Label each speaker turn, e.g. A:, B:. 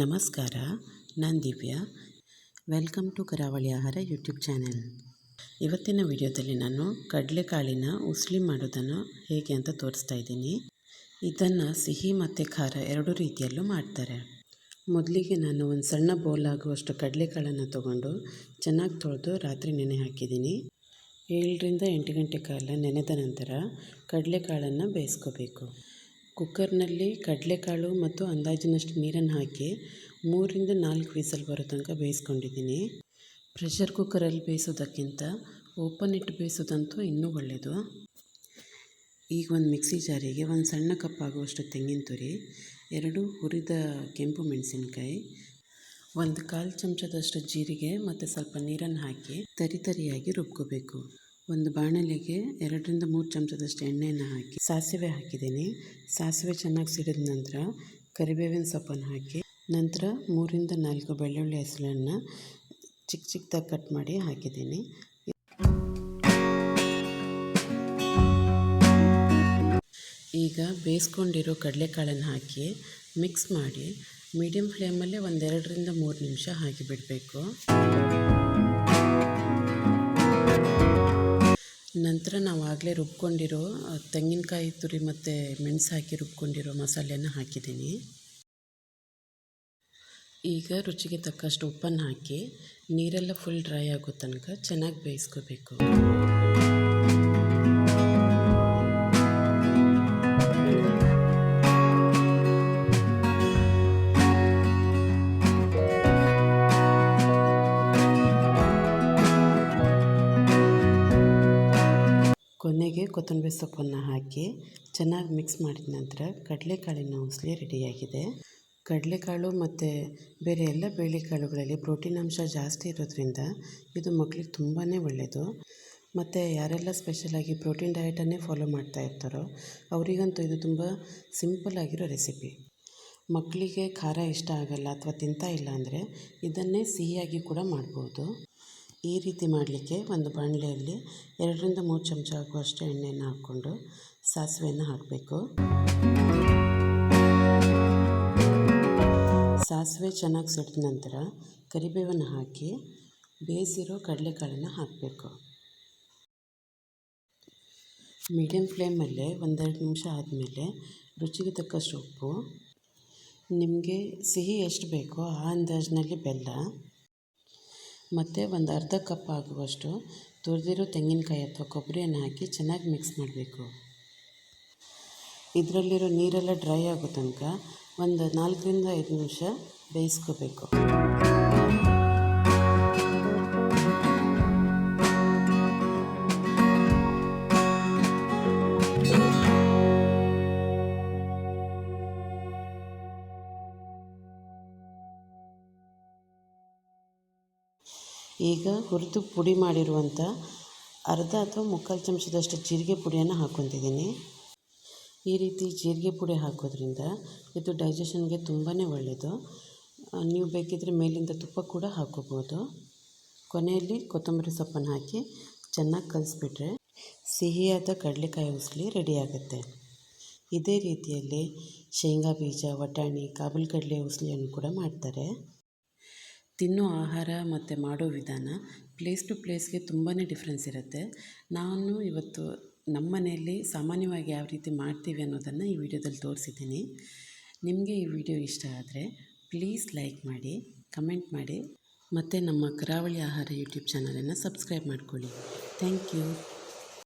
A: ನಮಸ್ಕಾರ, ನಾನು Divya. Welcome to ಕರಾವಳಿ ಆಹಾರ ಯೂಟ್ಯೂಬ್ ಚಾನೆಲ್. ಇವತ್ತಿನ ವಿಡಿಯೋದಲ್ಲಿ ನಾನು ಕಡಲೆಕಾಳಿನ ಉಸ್ಲಿ ಮಾಡೋದನ್ನು ಹೇಗೆ ಅಂತ ತೋರಿಸ್ತಾ ಇದ್ದೀನಿ. ಇದನ್ನು ಸಿಹಿ ಮತ್ತು ಖಾರ ಎರಡೂ ರೀತಿಯಲ್ಲೂ ಮಾಡ್ತಾರೆ. ಮೊದಲಿಗೆ ನಾನು ಒಂದು ಸಣ್ಣ ಬೌಲ್ ಆಗುವಷ್ಟು ಕಡಲೆಕಾಳನ್ನು ತೊಗೊಂಡು ಚೆನ್ನಾಗಿ ತೊಳೆದು ರಾತ್ರಿ ನೆನೆ ಹಾಕಿದ್ದೀನಿ. ಏಳರಿಂದ ಎಂಟು ಗಂಟೆ ಕಾಲ ನೆನೆದ ನಂತರ ಕಡಲೆಕಾಳನ್ನು ಬೇಯಿಸ್ಕೋಬೇಕು. ಕುಕ್ಕರ್ನಲ್ಲಿ ಕಡಲೆಕಾಳು ಮತ್ತು ಅಂದಾಜಿನಷ್ಟು ನೀರನ್ನು ಹಾಕಿ ಮೂರರಿಂದ ನಾಲ್ಕು ವಿಸಲ್ ಬರೋ ತನಕ ಬೇಯಿಸ್ಕೊಂಡಿದ್ದೀನಿ. ಪ್ರೆಷರ್ ಕುಕ್ಕರಲ್ಲಿ ಬೇಯಿಸೋದಕ್ಕಿಂತ ಓಪನ್ ಇಟ್ಟು ಬೇಯಿಸೋದಂತೂ ಇನ್ನೂ ಒಳ್ಳೆಯದು ಈಗ ಒಂದು ಮಿಕ್ಸಿ ಜಾರಿಗೆ ಒಂದು ಸಣ್ಣ ಕಪ್ ಆಗುವಷ್ಟು ತೆಂಗಿನ ತುರಿ, ಎರಡು ಹುರಿದ ಕೆಂಪು ಮೆಣಸಿನಕಾಯಿ, ಒಂದು ಕಾಲು ಚಮಚದಷ್ಟು ಜೀರಿಗೆ ಮತ್ತು ಸ್ವಲ್ಪ ನೀರನ್ನು ಹಾಕಿ ತರಿತರಿಯಾಗಿ ರುಬ್ಕೋಬೇಕು. ಒಂದು ಬಾಣಲೆಗೆ ಎರಡರಿಂದ ಮೂರು ಚಮಚದಷ್ಟು ಎಣ್ಣೆಯನ್ನು ಹಾಕಿ ಸಾಸಿವೆ ಹಾಕಿದ್ದೀನಿ. ಸಾಸಿವೆ ಚೆನ್ನಾಗಿ ಸಿಡಿದ ನಂತರ ಕರಿಬೇವಿನ ಸೊಪ್ಪನ್ನು ಹಾಕಿ ನಂತರ ಮೂರಿಂದ ನಾಲ್ಕು ಬೆಳ್ಳುಳ್ಳಿ ಹೆಸರನ್ನು ಚಿಕ್ಕ ಚಿಕ್ಕದಾಗಿ ಕಟ್ ಮಾಡಿ ಹಾಕಿದ್ದೀನಿ. ಈಗ ಬೇಯಿಸ್ಕೊಂಡಿರೋ ಕಡಲೆಕಾಳನ್ನು ಹಾಕಿ ಮಿಕ್ಸ್ ಮಾಡಿ ಮೀಡಿಯಮ್ ಫ್ಲೇಮಲ್ಲೇ ಒಂದೆರಡರಿಂದ ಮೂರು ನಿಮಿಷ ಹಾಕಿ ಬಿಡಬೇಕು. ನಂತರ ನಾವು ಆಗಲೇ ರುಬ್ಕೊಂಡಿರೋ ತೆಂಗಿನಕಾಯಿ ತುರಿ ಮತ್ತು ಮೆಣಸು ಹಾಕಿ ರುಬ್ಕೊಂಡಿರೋ ಮಸಾಲೆನ ಹಾಕಿದ್ದೀನಿ. ಈಗ ರುಚಿಗೆ ತಕ್ಕಷ್ಟು ಉಪ್ಪನ್ನು ಹಾಕಿ, ನೀರೆಲ್ಲ ಫುಲ್ ಡ್ರೈ ಆಗೋ ತನಕ ಚೆನ್ನಾಗಿ ಬೇಯಿಸ್ಕೋಬೇಕು. ಕೊನೆಗೆ ಕೊತ್ತಂಬರಿ ಸೊಪ್ಪನ್ನು ಹಾಕಿ ಚೆನ್ನಾಗಿ ಮಿಕ್ಸ್ ಮಾಡಿದ ನಂತರ ಕಡಲೆಕಾಳಿನ ಉಸಲಿ ರೆಡಿಯಾಗಿದೆ. ಕಡಲೆಕಾಳು ಮತ್ತು ಬೇರೆ ಎಲ್ಲ ಬೇಳೆಕಾಳುಗಳಲ್ಲಿ ಪ್ರೋಟೀನ್ ಅಂಶ ಜಾಸ್ತಿ ಇರೋದ್ರಿಂದ ಇದು ಮಕ್ಕಳಿಗೆ ತುಂಬಾ ಒಳ್ಳೆಯದು ಮತ್ತು ಯಾರೆಲ್ಲ ಸ್ಪೆಷಲಾಗಿ ಪ್ರೋಟೀನ್ ಡಯಟನ್ನೇ ಫಾಲೋ ಮಾಡ್ತಾ ಇರ್ತಾರೋ ಅವರಿಗಂತೂ ಇದು ತುಂಬ ಸಿಂಪಲ್ ಆಗಿರೋ ರೆಸಿಪಿ ಮಕ್ಕಳಿಗೆ ಖಾರ ಇಷ್ಟ ಆಗಲ್ಲ ಅಥವಾ ತಿಂತಾ ಇಲ್ಲ ಅಂದರೆ ಇದನ್ನೇ ಸಿಹಿಯಾಗಿ ಕೂಡ ಮಾಡ್ಬೋದು. ಈ ರೀತಿ ಮಾಡಲಿಕ್ಕೆ ಒಂದು ಬಾಣಲೆಯಲ್ಲಿ ಎರಡರಿಂದ ಮೂರು ಚಮಚ ಆಗುವಷ್ಟು ಎಣ್ಣೆಯನ್ನು ಹಾಕ್ಕೊಂಡು ಸಾಸಿವೆಯನ್ನು ಹಾಕಬೇಕು. ಸಾಸಿವೆ ಚೆನ್ನಾಗಿ ಸಿಡಿದ ನಂತರ ಕರಿಬೇವನ್ನು ಹಾಕಿ ಬೇಯಿಸಿರೋ ಕಡಲೆಕಾಳನ್ನು ಹಾಕಬೇಕು. ಮೀಡಿಯಮ್ ಫ್ಲೇಮಲ್ಲೇ ಒಂದೆರಡು ನಿಮಿಷ ಆದಮೇಲೆ ರುಚಿಗೆ ತಕ್ಕಷ್ಟು ಉಪ್ಪು. ನಿಮಗೆ ಸಿಹಿ ಎಷ್ಟು ಬೇಕೋ ಆ ಅಂದಾಜಿನಲ್ಲಿ ಬೆಲ್ಲ. ಮತ್ತು ಒಂದು ಅರ್ಧ ಕಪ್ ಆಗುವಷ್ಟು ತುರಿದಿರೋ ತೆಂಗಿನಕಾಯಿ ಅಥವಾ ಕೊಬ್ಬರಿಯನ್ನು ಹಾಕಿ ಚೆನ್ನಾಗಿ ಮಿಕ್ಸ್ ಮಾಡಬೇಕು. ಇದರಲ್ಲಿರೋ ನೀರೆಲ್ಲ ಡ್ರೈ ಆಗೋ ತನಕ ಒಂದು ನಾಲ್ಕರಿಂದ ಐದು ನಿಮಿಷ ಬೇಯಿಸ್ಕೋಬೇಕು. ಈಗ ಹುರಿದು ಪುಡಿ ಮಾಡಿರುವಂಥ ಅರ್ಧ ಅಥವಾ ಮುಕ್ಕಾಲು ಚಮಚದಷ್ಟು ಜೀರಿಗೆ ಪುಡಿಯನ್ನು ಹಾಕ್ಕೊತಿದ್ದೀನಿ ಈ ರೀತಿ ಜೀರಿಗೆ ಪುಡಿ ಹಾಕೋದ್ರಿಂದ ಇದು ಡೈಜೆಷನ್ಗೆ ತುಂಬಾ ಒಳ್ಳೆಯದು ನೀವು ಬೇಕಿದ್ದರೆ ಮೇಲಿಂದ ತುಪ್ಪ ಕೂಡ ಹಾಕೋಬೋದು. ಕೊನೆಯಲ್ಲಿ ಕೊತ್ತಂಬರಿ ಸೊಪ್ಪನ್ನು ಹಾಕಿ ಚೆನ್ನಾಗಿ ಕಲಿಸ್ಬಿಟ್ರೆ ಸಿಹಿಯಾದ ಕಡಲೆಕಾಯಿ ಉಸಲಿ ರೆಡಿಯಾಗುತ್ತೆ ಇದೇ ರೀತಿಯಲ್ಲಿ ಶೇಂಗಾ ಬೀಜ, ವಟಾಣಿ, ಕಾಬಲ್ ಕಡಲೆ ಉಸಲಿಯನ್ನು ಕೂಡ ಮಾಡ್ತಾರೆ. ತಿನ್ನೋ ಆಹಾರ ಮತ್ತು ಮಾಡೋ ವಿಧಾನ ಪ್ಲೇಸ್ ಟು ಪ್ಲೇಸ್ಗೆ ತುಂಬಾ ಡಿಫ್ರೆನ್ಸ್ ಇರುತ್ತೆ. ನಾನು ಇವತ್ತು ನಮ್ಮ ಮನೆಯಲ್ಲಿ ಸಾಮಾನ್ಯವಾಗಿ ಯಾವ ರೀತಿ ಮಾಡ್ತೀವಿ ಅನ್ನೋದನ್ನು ಈ ವಿಡಿಯೋದಲ್ಲಿ ತೋರಿಸಿದ್ದೀನಿ. ನಿಮಗೆ ಈ ವಿಡಿಯೋ ಇಷ್ಟ ಆದರೆ ಪ್ಲೀಸ್ ಲೈಕ್ ಮಾಡಿ ಕಮೆಂಟ್ ಮಾಡಿ, ಮತ್ತು ನಮ್ಮ ಕರಾವಳಿ ಆಹಾರ ಯೂಟ್ಯೂಬ್ ಚಾನಲನ್ನು ಸಬ್ಸ್ಕ್ರೈಬ್ ಮಾಡ್ಕೊಳ್ಳಿ. Thank you